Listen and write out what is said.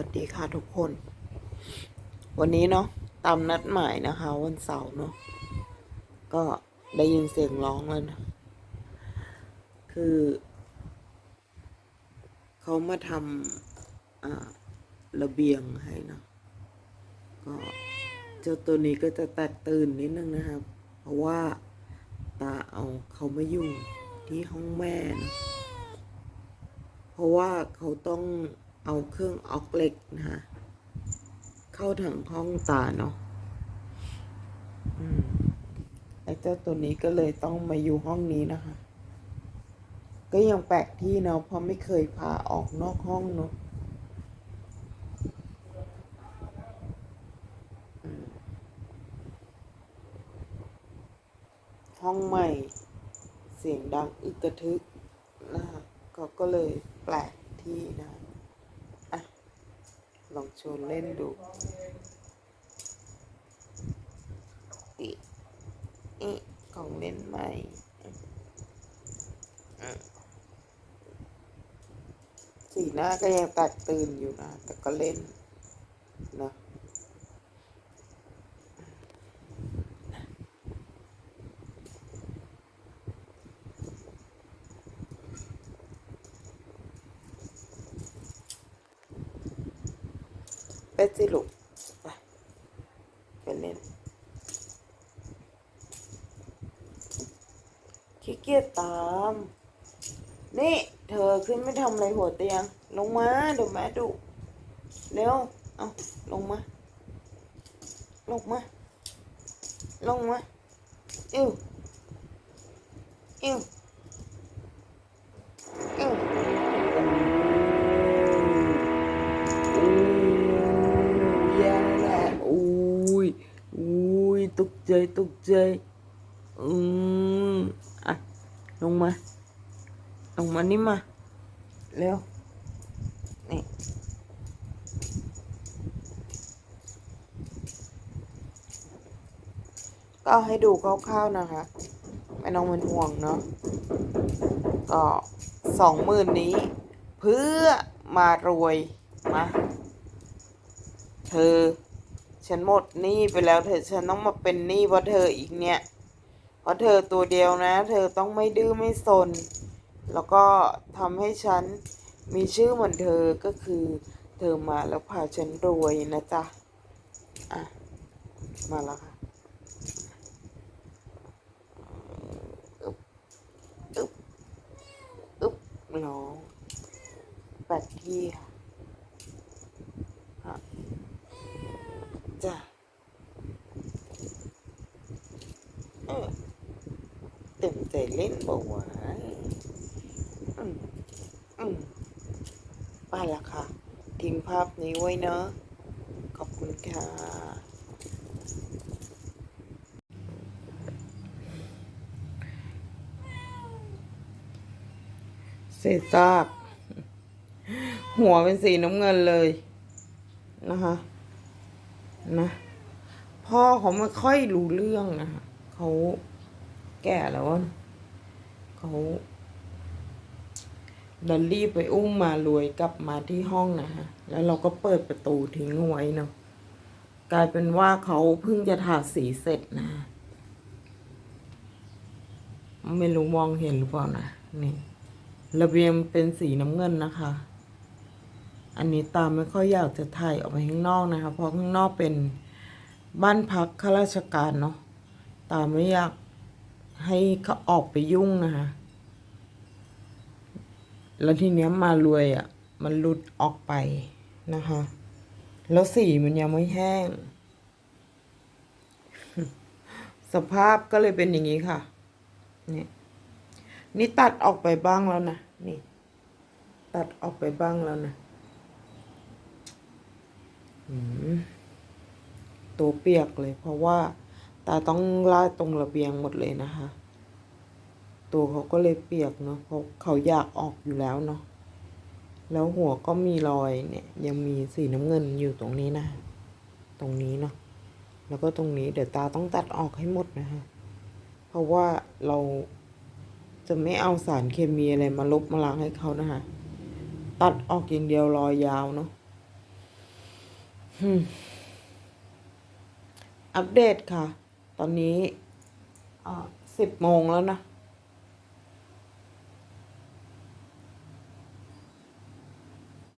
วัสดีค่ะทุกคน วันนี้เนาะตามนัดหมายนะคะ วันเสาร์เนาะก็ได้ยินเสียงร้องแล้วนะ คือเขามาทำระเบียงให้เนาะก็เจ้าตัวนี้ก็จะแตกตื่นนิดนึงนะครับ เพราะว่าตาเอาเขามาอยู่ที่ห้องแม่นะเพราะว่าเขาต้อง เอาเครื่องออกเหล็กนะฮะเข้าถังห้องตาเนาะไอ้เจ้าตัวนี้ก็เลยต้องมาอยู่ห้องนี้นะคะ ก็ยังแปลกที่เนาะเพราะไม่เคยพาออกนอกห้องเนาะห้องใหม่ เสียงดังอึกกระทึกนะคะก็ก็เลยแปลกที่นะอะ ลองชวนเล่นดูอีอีของเล่นใหม่สีหน้าก็ยังแตกตื่นอยู่นะ แต่ก็เล่นนะ ไปสิลูกไปเล่นขี้เกียจตาม นี่ เธอขึ้นไม่ทำอะไรหัวเตียง ลงมาเดี๋ยวแม่ดุเร็ว เอาลงมา ลงมา ลงมา อิ้วอิ้วอิ้ว ใจตกใจ อืมอะ ลงมา ลงมานี่มา เร็ว นี่ ก็ให้ดูคร่าวๆนะคะ ไม่ต้องเป็นห่วงเนาะ ก็สองหมื่นนี้ เพื่อมารวย มา เธอ ฉันหมดหนี้ไปแล้วเธอฉันต้องมาเป็นหนี้เพราะเธออีกเนี่ย เพราะเธอตัวเดียวนะ เธอต้องไม่ดื้อไม่สน แล้วก็ทำให้ฉันมีชื่อเหมือนเธอก็คือ เธอมาแล้วพาฉันรวยนะจ๊ะ อะ มาแล้วค่ะอึ๊บอึ๊บอึ๊บร้องแปดที่ค่ะจ้ะ เออเต็มใจเล่นบอกว่าอืมอืมไปละค่ะ ทิ้งภาพนี้ไว้เนอะขอบคุณค่ะเศษซากหัวเป็นสีน้ำเงินเลยนะคะนะพ่อเขาไม่ค่อยรู้เรื่องนะคะ เขาแก่แล้วอะเขาดันรีบไปอุ้มมารวยกลับมาที่ห้องนะคะแล้วเราก็เปิดประตูทิ้งเอาไว้เนาะ กลายเป็นว่าเขาเพิ่งจะทาสีเสร็จนะ ไม่รู้มองเห็นหรือเปล่านะ นี่ ระเบียงเป็นสีน้ำเงินนะคะ อันนี้ตามไม่ค่อยอยากจะถ่ายออกไปข้างนอกนะคะ เพราะข้างนอกเป็นบ้านพักข้าราชการเนาะ ตาไม่อยากให้เขาออกไปยุ่งนะคะ แล้วทีเนี้ยมารวยอะ่ะ มันหลุดออกไปนะคะ แล้วสีมันยังไม่แห้ง สภาพก็เลยเป็นอย่างนี้ค่ะ นี่นี่ตัดออกไปบ้างแล้วนะ นี่ ตัดออกไปบ้างแล้วนะตัวเปียกเลยเพราะว่า ตาต้องลาดตรงระเบียงหมดเลยนะคะ ตัวเขาก็เลยเปียกเนาะเพราะเขาอยากออกอยู่แล้วเนาะแล้วหัวก็มีรอยเนี่ย ยังมีสีน้ำเงินอยู่ตรงนี้นะ ตรงนี้เนาะแล้วก็ตรงนี้เดี๋ยวตาต้องตัดออกให้หมดนะคะเพราะว่าเราจะไม่เอาสารเคมีอะไรมาลบมาล้างให้เขานะคะตัดออกอย่างเดียวรอยยาวเนาะอัปเดตค่ะ ตอนนี้สิบโมงแล้วนะ